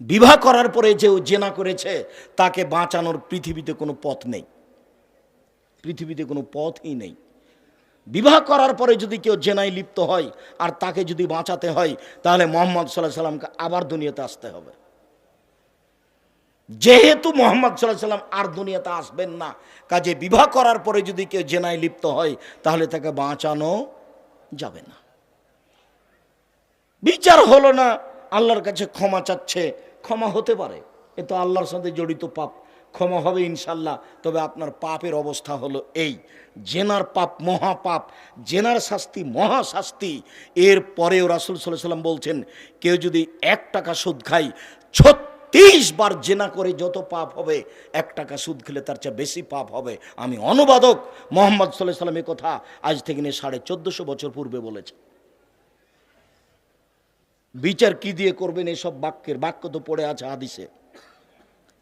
বিবাহ করার পরে যে ও জেনা করেছে, তাকে বাঁচানোর পৃথিবীতে কোনো পথ নেই। পৃথিবীতে কোনো পথই নেই। বিবাহ করার পরে যদি কেউ জেনায় লিপ্ত হয় আর তাকে যদি বাঁচাতে হয়, তাহলে মোহাম্মদ সাল্লাহ সাল্লামকে আবার দুনিয়াতে আসতে হবে। যেহেতু মোহাম্মদ সাল্লাহ সাল্লাম আর দুনিয়াতে আসবেন না, কাজে বিবাহ করার পরে যদি কেউ জেনায় লিপ্ত হয়, তাহলে তাকে বাঁচানো যাবে না। বিচার হলো না, আল্লাহর কাছে ক্ষমা চাচ্ছে ক্ষমা হতে পারে। এ তো আল্লাহর সাথে জড়িত পাপ। ক্ষমা হবে ইনশাল্লাহ। তবে আপনার পাপের অবস্থা হলো এই। জেনার পাপ মহাপাপ, জেনার শাস্তি মহা শাস্তি এর পরেও রাসুল সাল্লাহ সাল্লাম বলছেন, কেউ যদি এক টাকা সুদ খায়, ছত্রিশ বার জেনা করে যত পাপ হবে, এক টাকা সুদ খেলে তার চেয়ে বেশি পাপ হবে। আমি অনুবাদক মোহাম্মদ সাল্লাহ সাল্লাম কথা আজ থেকে নিয়ে সাড়ে চোদ্দশো বছর পূর্বে বলেছে বিচার কি দিয়ে করবেন এসব বাক্যের? বাক্য তো পড়ে আছে হাদিসে।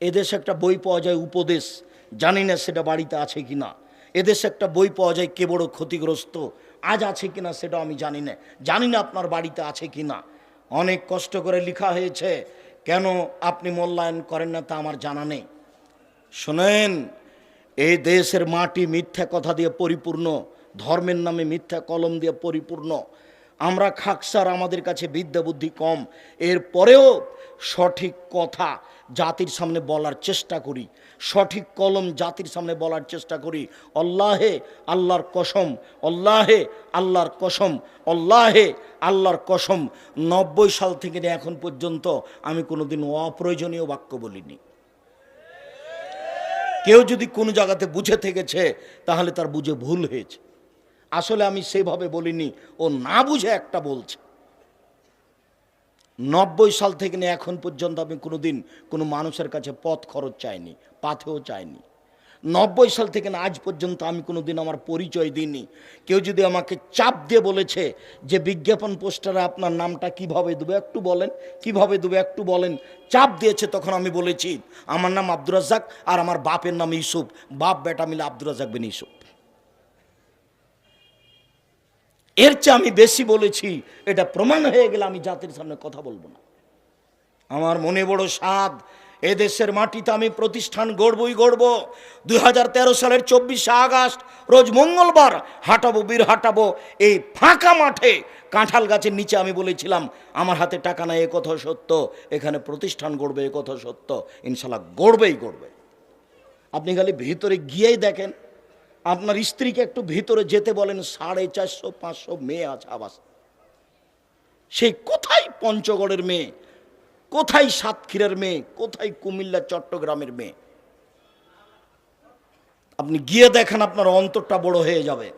এদেশে একটা বই পাওয়া যায় উপদেশ। জানি না সেটা বাড়িতে আছে কি না। এদেশে একটা বই পাওয়া যায় কে বড় ক্ষতিগ্রস্ত? আজ আছে কি না সেটা আমি জানি না। জানি না আপনার বাড়িতে আছে কি না। অনেক কষ্ট করে লিখা হয়েছে। কেন আপনি মূল্যায়ন করেন না তা আমার জানা নেই। শোনেন এই দেশের মাটি মিথ্যা কথা দিয়ে পরিপূর্ণ, ধর্মের নামে মিথ্যা কলম দিয়ে পরিপূর্ণ। আমরা খাকসার আমাদের কাছে বিদ্যা বুদ্ধি কম। এরপরেও সঠিক কথা জাতির সামনে বলার চেষ্টা করি। সঠিক কলম জাতির সামনে বলার চেষ্টা করি। অল্লাহে আল্লাহর কসম অল্লাহে আল্লাহর কসম অল্লাহে আল্লাহর কসম। নব্বই সাল থেকে এখন পর্যন্ত আমি কোনোদিন অপ্রয়োজনীয় বাক্য বলিনি। কেউ যদি কোনো জায়গাতে বুঝে থেকেছে, তাহলে তার বুঝে ভুল হয়েছে। আসলে আমি সেভাবে বলিনি, ও না বুঝে একটা বলছে। নব্বই সাল থেকে নিয়ে এখন পর্যন্ত আমি কোনো দিন কোনো মানুষের কাছে পথ খরচ চাইনি, পাথেও চাইনি। নব্বই সাল থেকে না, আজ পর্যন্ত আমি কোনো দিন আমার পরিচয় দিইনি। কেউ যদি আমাকে চাপ দিয়ে বলেছে যে বিজ্ঞাপন পোস্টারে আপনার নামটা কীভাবে দেবে, একটু বলেন, কীভাবে দেবে, একটু বলেন। চাপ দিয়েছে তখন আমি বলেছি, আমার নাম আব্দুর রাজ্জাক আর আমার বাপের নাম ইউসুফ, বাপ, বেটা মিলে আব্দুর রাজ্জাক বিন ইউসুফ। এর চেয়ে আমি বেশি বলেছি, এটা প্রমাণ হয়ে গেলে আমি জাতির সামনে কথা বলব না। আমার মনে বড় স্বাদ, এ দেশের মাটিতে আমি প্রতিষ্ঠান গড়বই গড়ব। দু হাজার তেরো সালের চব্বিশে আগস্ট, রোজ মঙ্গলবার হাঁটাবো, বীর হাঁটাবো, এই ফাঁকা মাঠে কাঁঠাল গাছের নিচে আমি বলেছিলাম, আমার হাতে টাকা নাই, এ কথা সত্য। এখানে প্রতিষ্ঠান গড়বে, এ কথা সত্য। ইনশাল্লাহ গড়বেই গড়বে। আপনি খালি ভিতরে গিয়েই দেখেন আপনার স্ত্রীকে একটু ভিতরে যেতে বলেন, সাড়ে চারশো, পাঁচশো মেয়ে আছে আবাস। সেই কোথায় পঞ্চগড়ের মেয়ে? কোথায় সাতক্ষীরের মেয়ে? কোথায় কুমিল্লা, চট্টগ্রামের মেয়ে? আপনি গিয়ে দেখেন আপনার অন্তরটা বড় হয়ে যাবে।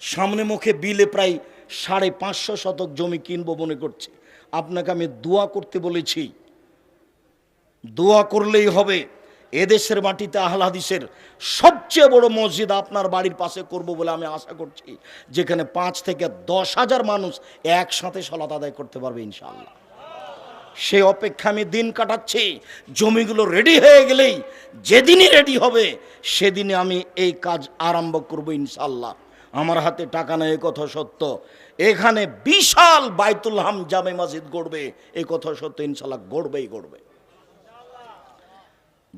সামনে মুখে বিলে প্রায় সাড়ে পাঁচশো শতক জমি কিনবো মনে করছি। আপনাকে আমি দোয়া করতে বলেছি। দোয়া করলেই হবে। এদেশের মাটিতে আহলাদিসের সবচেয়ে বড় মসজিদ আপনার বাড়ির পাশে করব বলে আমি আশা করছি, যেখানে পাঁচ থেকে দশ হাজার মানুষ একসাথে সলাত আদায় করতে পারবে ইনশাআল্লাহ। সে অপেক্ষা আমি দিন কাটাচ্ছি, জমিগুলো রেডি হয়ে গেলেই যেদিনই রেডি হবে সেদিনে আমি এই কাজ আরম্ভ করব ইনশাল্লাহ আমার হাতে টাকা নেই, এ কথা সত্য। এখানে বিশাল বাইতুল হাম জামে মসজিদ গড়বে এই কথা সত্য ইনশাল্লাহ গড়বেই গড়বে।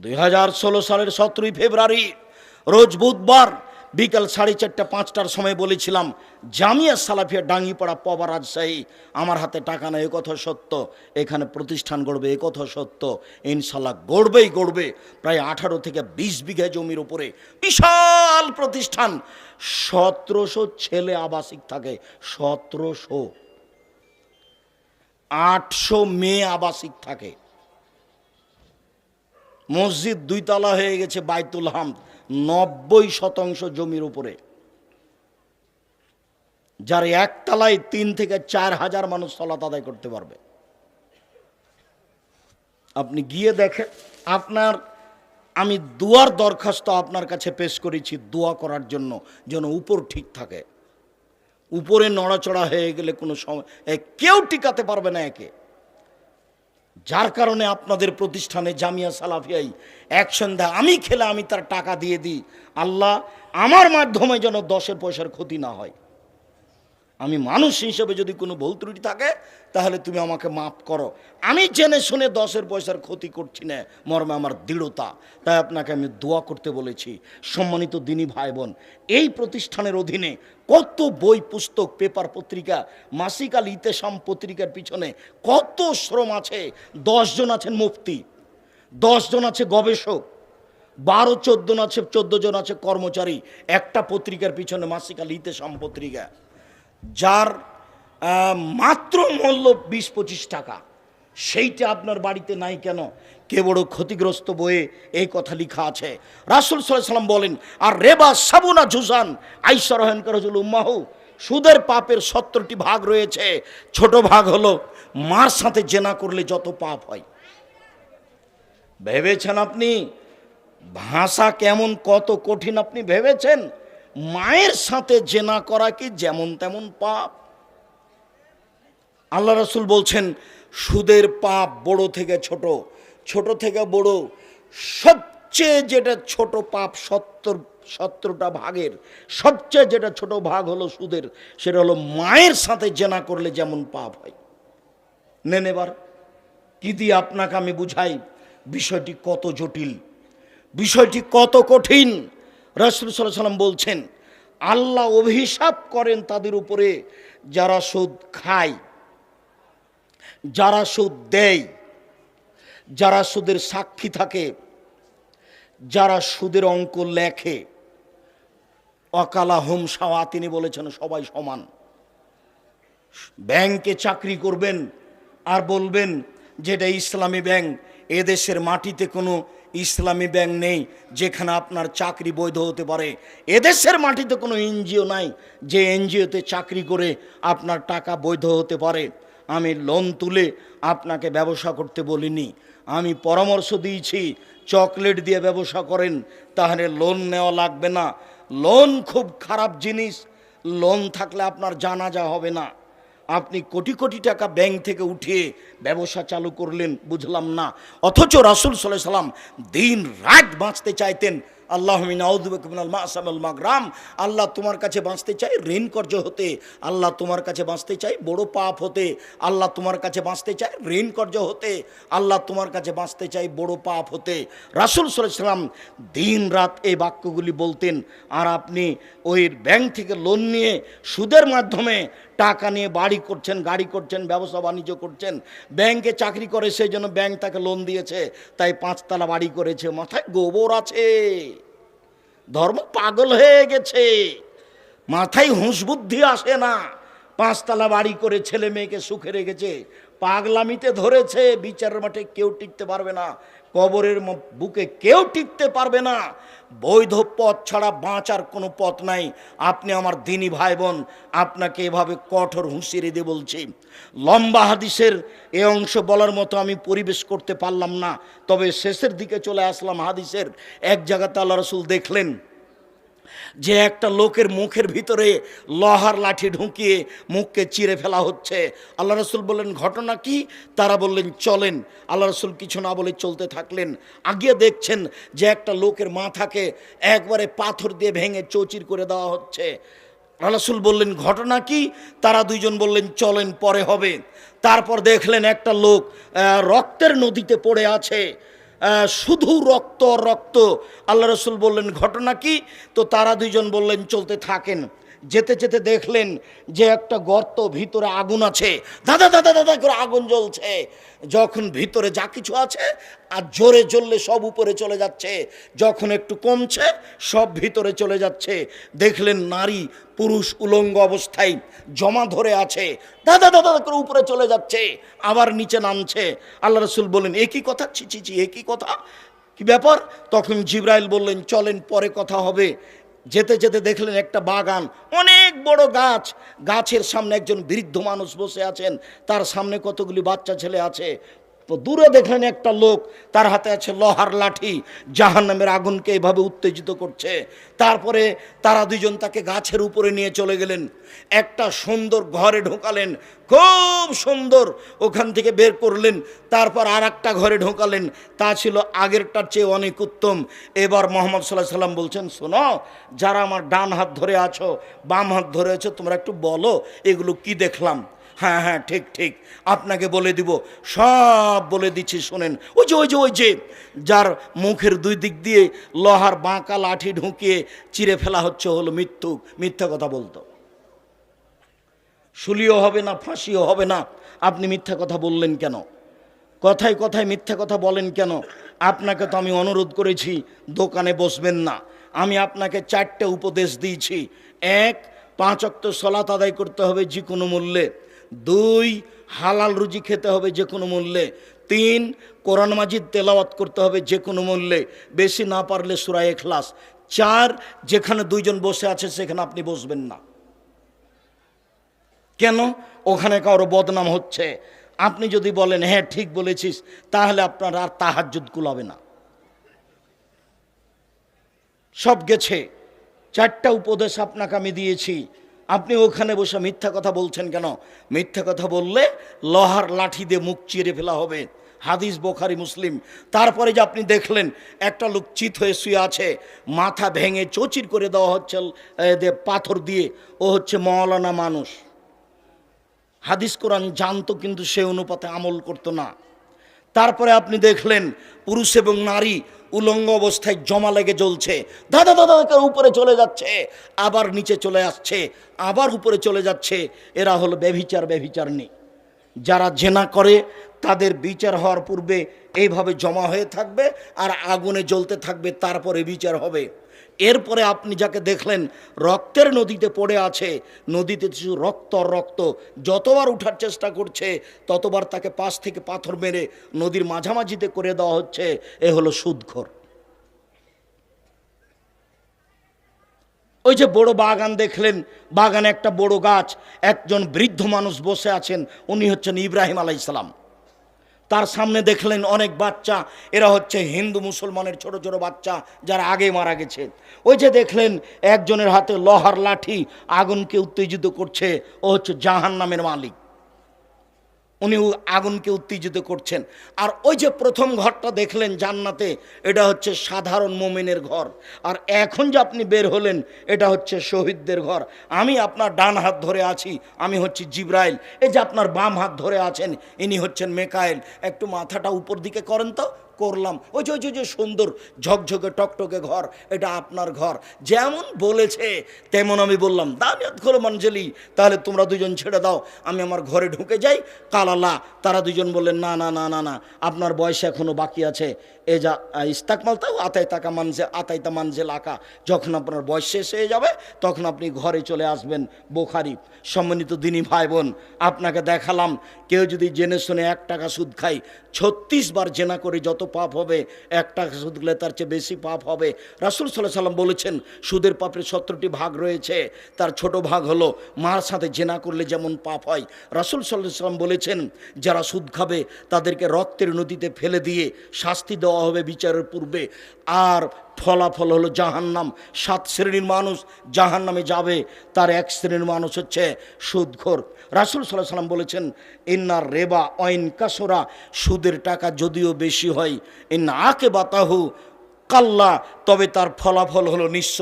দুই হাজার ষোলো সালের সতেরোই ফেব্রুয়ারি, রোজ বুধবার বিকাল সাড়ে চারটা, পাঁচটার সময় বলেছিলাম, জামিয়া সালাফিয়া ডাঙ্গিপাড়া পবা রাজশাহী, আমার হাতে টাকা নেই কথা সত্য, এখানে প্রতিষ্ঠান গড়বে, এ কথা সত্য, ইনশাল্লাহ গড়বেই গড়বে। প্রায় আঠারো থেকে বিশ বিঘা জমির উপরে বিশাল প্রতিষ্ঠান, সতেরোশো ছেলে আবাসিক থাকে, সতেরোশো। আটশো মেয়ে আবাসিক থাকে। মসজিদ দুইতলা হয়ে গেছে বাইতুল হাম নব্বই শতাংশ জমির উপরে। যার একতলায় তিন থেকে চার হাজার মানুষ সলাত আদায় করতে পারবে। আপনি গিয়ে দেখেন, আপনার, আমি দুয়ার দরখাস্ত আপনার কাছে পেশ করেছি দোয়া করার জন্য, যেন উপর ঠিক থাকে। উপরে নড়াচড়া হয়ে গেলে কোনো সময় কেউ টিকাতে পারবে না একে। যার কারণে আপনাদের প্রতিষ্ঠানে জামিয়া সালাফিয়াই এক সন্ধ্যা আমি খেলে আমি তার টাকা দিয়ে দিই। আল্লাহ, আমার মাধ্যমে যেন দশের পয়সার ক্ষতি না হয়। আমি মানুষ হিসেবে যদি কোনো ভুল ত্রুটি থাকে, তাহলে তুমি আমাকে মাফ করো। আমি জেনে শুনে দশের পয়সার ক্ষতি করছি না, মর্মে আমার দৃঢ়তা। তাই আপনাকে আমি দোয়া করতে বলেছি, সম্মানিত দিনী ভাই বোন এই প্রতিষ্ঠানের অধীনে কত বই, পুস্তক, পেপার পত্রিকা মাসিকাল ইতেসাম পত্রিকার পিছনে কত শ্রম আছে? দশজন আছেন মুফতি দশজন আছে গবেষক, বারো, চোদ্দ আছে, চোদ্দ জন আছে কর্মচারী, একটা পত্রিকার পিছনে মাসিকাল ইতেসাম পত্রিকা। যার মাত্র মূল্য বিশ পঁচিশ টাকা। সেইটা আপনার বাড়িতে নাই কেন? কে বড় ক্ষতিগ্রস্ত বইয়ে এই কথা লিখা আছে। রাসুল সাল্লাম বলেন, আর রেবা সাবুনা জুসান আইসা রহেন করজুল উম্মাহু, সুদের পাপের সত্তরটি ভাগ রয়েছে। ছোট ভাগ হলো মার সাথে জেনা করলে যত পাপ হয়। ভেবেছেন আপনি? ভাষা কেমন, কত কঠিন আপনি ভেবেছেন? মায়ের সাথে জেনা করা কি যেমন তেমন পাপ? আল্লাহ রসুল বলছেন, সুদের পাপ বড় থেকে ছোট ছোট থেকে বড়। সবচেয়ে যেটা ছোট পাপ সত্তর, সত্তরটা ভাগের, সবচেয়ে যেটা ছোট ভাগ হলো সুদের, সেটা হলো মায়ের সাথে জেনা করলে যেমন পাপ হয়। নেন এবার, কি দিয়ে আপনাকে আমি বুঝাই? বিষয়টি কত জটিল, বিষয়টি কত কঠিন। রসুল সাল্লাহ সাল্লাম বলছেন, আল্লাহ অভিশাপ করেন তাদের উপরে যারা সুদ খায়, যারা সুদ দেয়, যারা সুদের সাক্ষী থাকে, যারা সুদের অঙ্ক লেখে। অকালা হোম সাওয়া তিনি বলেছেন সবাই সমান। ব্যাংকে চাকরি করবেন আর বলবেন, যেটা ইসলামী ব্যাংক, এদেশের মাটিতে কোনো ইসলামী ব্যাংক নেই, যেখানে আপনার চাকরি বৈধ হতে পারে। এদেশের মাটিতে কোনো এনজিও নাই, যে এনজিওতে চাকরি করে আপনার টাকা বৈধ হতে পারে। আমি লোন তুলে আপনাকে ব্যবসা করতে বলিনি। আমি পরামর্শ দিয়েছি, চকলেট দিয়ে ব্যবসা করেন, তাহলে লোন নেওয়া লাগবে না। লোন খুব খারাপ জিনিস, লোন থাকলে আপনার জানাজা হবে না। আপনি কোটি কোটি টাকা ব্যাংক থেকে উঠিয়ে ব্যবসা চালু করলেন, বুঝলাম না। অথচ রাসুল সাল্লাহ সাল্লাম দিন রাত বাঁচতে চাইতেন। আল্লাহ মাগরাম। আল্লাহ তোমার কাছে বাঁচতে চাই ঋণ কর্য হতে। আল্লাহ তোমার কাছে বাঁচতে চাই বড় পাপ হতে। আল্লাহ তোমার কাছে বাঁচতে চাই ঋণ কর্য হতে। আল্লাহ তোমার কাছে বাঁচতে চাই বড় পাপ হতে। রাসুল সাল্লাম দিন রাত এই বাক্যগুলি বলতেন, আর আপনি ওই ব্যাংক থেকে লোন নিয়ে সুদের মাধ্যমে টাকা নিয়ে বাড়ি করছেন, গাড়ি করছেন, ব্যবসা বাণিজ্য করছেন, ব্যাংকে চাকরি করে সেই জন্য ব্যাংক তাকে লোন দিয়েছে, তাই পাঁচতলা বাড়ি করেছে, মাথায় গোবর আছে। ধর্ম পাগল হয়ে গেছে। মাথায় হুঁশ বুদ্ধি আসে না। পাঁচতলা বাড়ি করে ছেলে মেয়েকে সুখে রেখেছে, পাগলামিতে ধরেছে, বিচারের মাঠে কেউ টিকতে পারবে না। কবরের বুকে কেউ টিকতে পারবে না। বৈধ পথ ছাড়া বাঁচার কোনো পথ নাই। আপনি আমার দিনী ভাই বোন আপনাকে এভাবে কঠোর হুঁশিয়ে দিয়ে বলছি। লম্বা হাদিসের এ অংশ বলার মতো আমি পরিবেশ করতে পারলাম না। তবে শেষের দিকে চলে আসলাম হাদিসের। এক জায়গাতে আল্লাহ রসুল দেখলেন যে একটা লোকের মুখের ভিতরে লোহার লাঠি ঢুকিয়ে মুখকে চিরে ফেলা হচ্ছে। আল্লাহ রসুল বললেন, ঘটনা কি? তারা বললেন, চলেন। আল্লাহ রসুল কিছু না বলে চলতে থাকলেন। আগিয়ে দেখছেন যে একটা লোকের মাথাকে একবারে পাথর দিয়ে ভেঙে চৌচির করে দেওয়া হচ্ছে। রাসুল বললেন, ঘটনা কি? তারা দুইজন বললেন, চলেন, পরে হবে। তারপর দেখলেন একটা লোক রক্তের নদীতে পড়ে আছে। শুধু রক্ত রক্ত। আল্লাহ রসুল বললেন ঘটনা কি? তো তারা দুইজন বললেন চলতে থাকেন। যেতে যেতে দেখলেন যে একটা গর্ত ভিতরে আগুন আছে। দাদা দাদা দাদা করে আগুন জ্বলছে। যখন ভিতরে যা কিছু আছে আর জোরে জ্বললে সব উপরে চলে যাচ্ছে। যখন একটু কমছে, সব ভিতরে চলে যাচ্ছে। দেখলেন নারী, পুরুষ উলঙ্গ অবস্থায় জমা ধরে আছে। দাদা দাদা করে উপরে চলে যাচ্ছে, আবার নিচে নামছে। আল্লাহ রসুল বললেন একই কথা? ছি ছি ছি একই কথা? কি ব্যাপার? তখন জিব্রাইল বললেন, চলেন, পরে কথা হবে। যেতে যেতে দেখলেন একটা বাগান, অনেক বড় গাছ। গাছের সামনে একজন বৃদ্ধ মানুষ বসে আছেন। তার সামনে কতগুলি বাচ্চা ছেলে আছে। তো দূরে দেখলেন একটা লোক, তার হাতে আছে লোহার লাঠি জাহান নামের আগুনকে এভাবে উত্তেজিত করছে। তারপরে তারা দুজন তাকে গাছের উপরে নিয়ে চলে গেলেন। একটা সুন্দর ঘরে ঢোকালেন, খুব সুন্দর, ওখান থেকে বের করলেন, তারপর আর একটা ঘরে ঢোকালেন। তা ছিল আগেরটার চেয়ে অনেক উত্তম। এবার মোহাম্মদ সাল্লাহ সাল্লাম বলছেন, শোনো, যারা আমার ডান হাত ধরে আছো, বাম হাত ধরে আছো, তোমরা একটু বলো, এগুলো কি দেখলাম? হ্যাঁ হ্যাঁ ঠিক ঠিক। আপনাকে বলে দিব। সব বলে দিচ্ছি, শোনেন। ওই যে ওই যে ওই যে, যার মুখের দুই দিক দিয়ে লোহার বাঁকা লাঠি ঢুকিয়ে চিরে ফেলা হচ্ছে, হলো মৃত্যু মিথ্যা কথা বলতো। শুলিও হবে না, ফাঁসিও হবে না। আপনি মিথ্যা কথা বললেন কেন? কথায় কথায় মিথ্যা কথা বলেন কেন? আপনাকে তো আমি অনুরোধ করেছি, দোকানে বসবেন না। আমি আপনাকে চারটে উপদেশ দিয়েছি। এক, পাঁচ অক্ত সলাত আদায় করতে হবে যে কোনো মূল্যে। দুই, হালাল রুজি খেতে হবে যে কোনো মূল্যে। তিন, কোরআন মাজিদ তেলাওয়াত করতে হবে যে কোনো মূল্যে। বেশি না পারলে সুরায় এখলাস চার, যেখানে দুইজন বসে আছে সেখানে আপনি বসবেন না। কেন? ওখানে কারও বদনাম হচ্ছে। আপনি যদি বলেন হ্যাঁ ঠিক বলেছিস, তাহলে আপনার আর তাহাজ্জুদ কুলাবে না। সব গেছে। চারটা উপদেশ আপনাকে আমি দিয়েছি। আপনি ওখানে বসে মিথ্যা কথা বলছেন কেন? মিথ্যা কথা বললে লোহার লাঠি দিয়ে মুখ চিরে ফেলা হবে। হাদিস বোখারি, মুসলিম। তারপরে যে আপনি দেখলেন, একটা লোক চিত হয়ে শুয়ে আছে, মাথা ভেঙে চচির করে দেওয়া হচ্ছে পাথর দিয়ে। ও হচ্ছে মৌলানা মানুষ। হাদিস কোরআন জানতো কিন্তু সে অনুপাতে আমল করতো না। তারপরে আপনি দেখলেন পুরুষ এবং নারী উলঙ্গ অবস্থায় জমা লেগে জ্বলছে। দাদা দাদা উপরে চলে যাচ্ছে, আবার নিচে চলে আসছে, আবার উপরে চলে যাচ্ছে। এরা হলো ব্যভিচার ব্যভিচারনি যারা জেনা করে, তাদের বিচার হওয়ার পূর্বে এইভাবে জমা হয়ে থাকবে আর আগুনে জ্বলতে থাকবে, তারপরে বিচার হবে। এরপরে আপনি যাকে দেখলেন, রক্তের নদীতে পড়ে আছে। নদীতে কিছু রক্ত রক্ত। যতবার উঠার চেষ্টা করছে, ততবার তাকে পাশ থেকে পাথর মেরে নদীর মাঝামাঝিতে করে দেওয়া হচ্ছে। এ হলো সুদখোর ওই যে বড় বাগান দেখলেন, বাগানে একটা বড় গাছ, একজন বৃদ্ধ মানুষ বসে আছেন, উনি হচ্ছেন ইব্রাহিম আলাইসালাম তার সামনে দেখলেন অনেক বাচ্চা। এরা হচ্ছে হিন্দু মুসলমানের ছোট ছোট বাচ্চা যারা আগে মারা গেছে। ওই যে দেখলেন একজনের হাতে লহার লাঠি আগুনকে উত্তেজিত করছে। ও হচ্ছে জাহান নামের মালিক। উনি আগুনকে উত্তেজিত করছেন। আর ওই যে প্রথম ঘরটা দেখলেন জান্নাতে, এটা হচ্ছে সাধারণ মোমেনের ঘর। আর এখন যে আপনি বের হলেন, এটা হচ্ছে শহীদদের ঘর। আমি আপনার ডান হাত ধরে আছি, আমি হচ্ছি জিব্রাইল। এই যে আপনার বাম হাত ধরে আছেন, ইনি হচ্ছেন মেকাইল। একটু মাথাটা উপর দিকে করেন তো করলাম। ওই যে, ওই যে- সুন্দর ঝকঝকে টকটকে ঘর, এটা আপনার ঘর। যেমন বলেছে, তেমন আমি বললাম দামিয়াত খোলো মঞ্জলি, তাহলে তোমরা দুজন ছেড়ে দাও, আমি আমার ঘরে ঢুকে যাই। কালালা তারা দুজন বললেন, না না না না না, আপনার বয়স এখনও বাকি আছে। এ যা ইস্তাকমাল তাও আতাই তাকা মানজে আতাইতা মানজেল লাকা। যখন আপনার বয়স শেষ হয়ে যাবে, তখন আপনি ঘরে চলে আসবেন বোখারি। সম্মানিত দিনী ভাই বোন আপনাকে দেখালাম, কেউ যদি জেনে শুনে এক টাকা সুদ খায়, ছত্রিশ বার জেনা করে যত পাপ হবে এক টাকা সুদ গেলে তার চেয়ে বেশি পাপ হবে। রাসুল সাল্লাহ সাল্লাম বলেছেন, সুদের পাপের সত্তরটি ভাগ রয়েছে, তার ছোট ভাগ হলো মার সাথে জেনা করলে যেমন পাপ হয়। রাসুল সাল্লাহ সাল্লাম বলেছেন, যারা সুদ খাবে, তাদেরকে রক্তের নদীতে ফেলে দিয়ে শাস্তি দেওয়া হবে বিচারের পূর্বে। আর ফলাফল হলো জাহান্নাম। সাত শ্রেণির মানুষ জাহান্নামে যাবে। তার এক শ্রেণির মানুষ হচ্ছে সুদখোর। রাসুল সাল্লাহ সাল্লাম বলেছেন ইন্নার রেবা অইন কাসোরা। সুদের টাকা যদিও বেশি হয়, ইন্না আকে বাতাহু কাল্লা তবে তার ফলাফল হলো নিঃস্ব।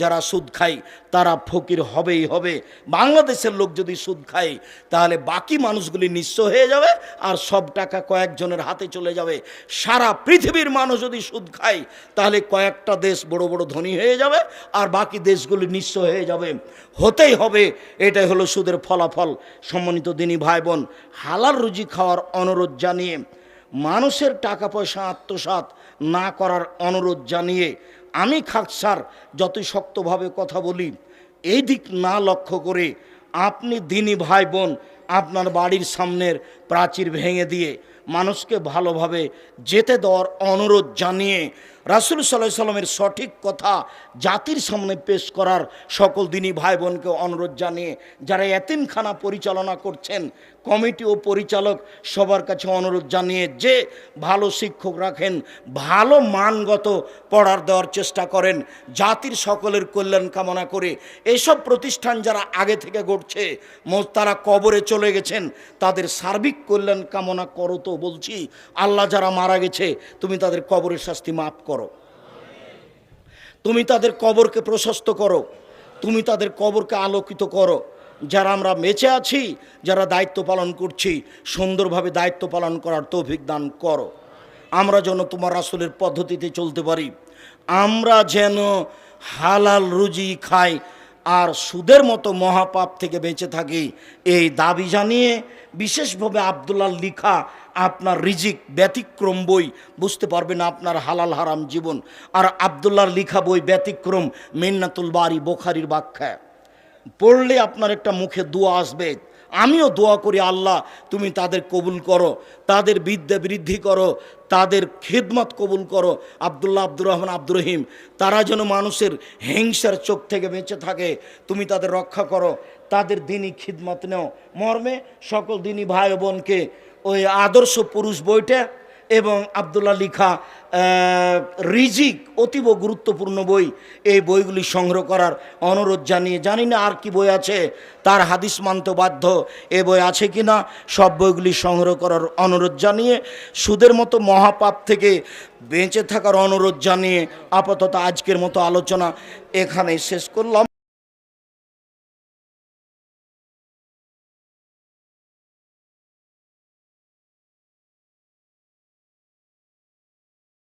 যারা সুদ খায়, তারা ফকির হবেই হবে। বাংলাদেশের লোক যদি সুদ খায়, তাহলে বাকি মানুষগুলি নিঃস্ব হয়ে যাবে আর সব টাকা কয়েকজনের হাতে চলে যাবে। সারা পৃথিবীর মানুষ যদি সুদ খায়, তাহলে কয়েকটা দেশ বড় বড় ধনী হয়ে যাবে আর বাকি দেশগুলি নিঃস্ব হয়ে যাবে। হতেই হবে, এটাই হলো সুদের ফলাফল। সম্মানিত দিনী ভাই বোন হালাল রুজি খাওয়ার অনুরোধ জানিয়ে মানুষের টাকা পয়সা আত্মসাৎ না করার অনুরোধ জানিয়ে আমি খাকসার যতই শক্তভাবে কথা বলি, এই দিক না লক্ষ্য করে আপনি দিনী ভাই বোন আপনার বাড়ির সামনের প্রাচীর ভেঙে দিয়ে মানুষকে ভালোভাবে যেতে দেওয়ার অনুরোধ জানিয়ে রাসুল সাল্লাহ সাল্লামের সঠিক কথা জাতির সামনে পেশ করার সকল দিনী ভাই বোনকে অনুরোধ জানিয়ে যারা এতিমখানা পরিচালনা করছেন কমিটি ও পরিচালক সবার কাছে অনুরোধ জানিয়ে যে ভালো শিক্ষক রাখেন, ভালো মানগত পড়ার দেওয়ার চেষ্টা করেন, জাতির সকলের কল্যাণ কামনা করে এসব প্রতিষ্ঠান যারা আগে থেকে মোট তারা কবরে চলে গেছেন, তাদের সার্বিক কল্যাণ কামনা করো তো বলছি, আল্লাহ যারা মারা গেছে, তুমি তাদের কবরের শাস্তি মাফ করো। তুমি তাদের কবরকে প্রশস্ত করো, তুমি তাদের কবরকে আলোকিত করো। যারা আমরা বেঁচে আছি, যারা দায়িত্ব পালন করছি, সুন্দরভাবে দায়িত্ব পালন করার তৌফিক দান করো। আমরা যেন তোমার আসলের পদ্ধতিতে চলতে পারি। আমরা যেন হালাল রুজি খাই আর সুদের মতো মহাপাপ থেকে বেঁচে থাকি, এই দাবি জানিয়ে বিশেষভাবে আবদুল্লাহ লিখা আপনার রিজিক ব্যতিক্রম বই বুঝতে পারবেন আপনার হালাল হারাম জীবন। আর আবদুল্লাহর লিখা বই ব্যতিক্রম মিন্নাতুল বাড়ি বোখারির ব্যাখ্যা। পড়লে আপনার একটা মুখে দোয়া আসবে। আমিও দোয়া করি, আল্লাহ, তুমি তাদের কবুল করো, তাদের বিদ্যা বৃদ্ধি করো, তাদের খিদমত কবুল করো। আবদুল্লাহ আব্দুর রহমান আব্দুর রহিম, তারা যেন মানুষের হিংসার চোখ থেকে বেঁচে থাকে, তুমি তাদের রক্ষা করো, তাদের দিনই খিদমত নেও। মর্মে সকল দিনই ভাই বোনকে ওই আদর্শ পুরুষ বইটা এবং আবদুল্লাহ লিখা রিজিক, অতীব গুরুত্বপূর্ণ বই। এই বইগুলি সংগ্রহ করার অনুরোধ জানিয়ে, জানি না আর কি বই আছে, তার হাদিস মানতে বাধ্য এ বই আছে কি না, সব বইগুলি সংগ্রহ করার অনুরোধ জানিয়ে, সুদের মতো মহাপাপ থেকে বেঁচে থাকার অনুরোধ জানিয়ে আপাতত আজকের মতো আলোচনা এখানে শেষ করলাম।